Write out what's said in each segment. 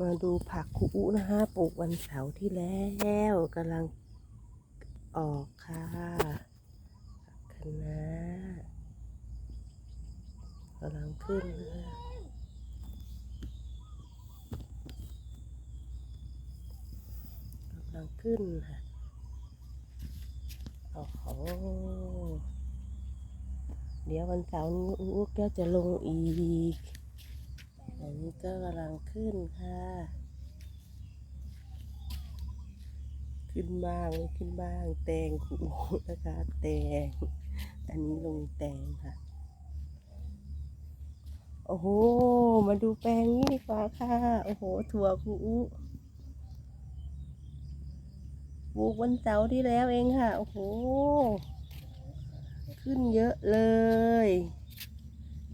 มาดูผักคุอุนะคะปลูกวันเสาร์ที่แล้วกำลังออกค่ะผักคะน้ากำลังขึ้นนะคะกำลังขึ้นค่ะโอ้โหเดี๋ยววันเสาร์นี้อุอุก็จะลงอีก อันนี้ก็กำลังขึ้นค่ะ ขึ้นบ้างขึ้นบ้าง แตงคูนะคะแตง อันนี้ลงแตงค่ะ โอ้โห มาดูแปลงนี้ดีกว่าค่ะ โอ้โห ถั่วคูปลูกวันเสาร์ที่แล้วเองค่ะ โอ้โห ขึ้นเยอะเลย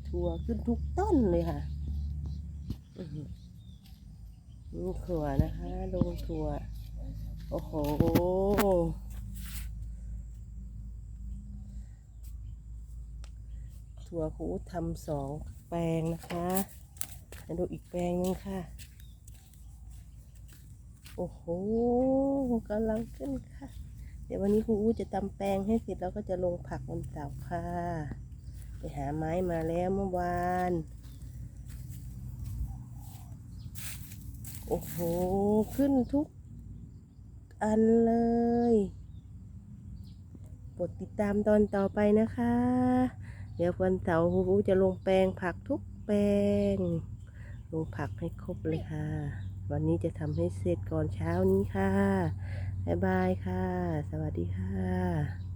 ถั่วขึ้นทุกต้นเลยค่ะ อื้อหือนี่ถั่วนะคะลงถั่ว โอ้โห ถั่วคูทำสองแปลงนะคะมาดูอีกแปลงหนึงค่ะ โอ้โหกำลังขึ้นค่ะ เดี๋ยววันนี้ครูอู้จะตำแปลงให้เสร็จแล้วก็จะลงผักวันเสาร์ค่ะ ไปหาไม้มาแล้วเมื่อวาน โอ้โห ขึ้นทุกอันเลยกดติดตามตอนต่อไปนะคะ เดี๋ยววันเสาร์จะลงแปลงผักทุกแปลง ลงผักให้ครบเลยค่ะ วันนี้จะทำให้เสร็จก่อนเช้านี้ค่ะ บ๊ายบายค่ะ สวัสดีค่ะ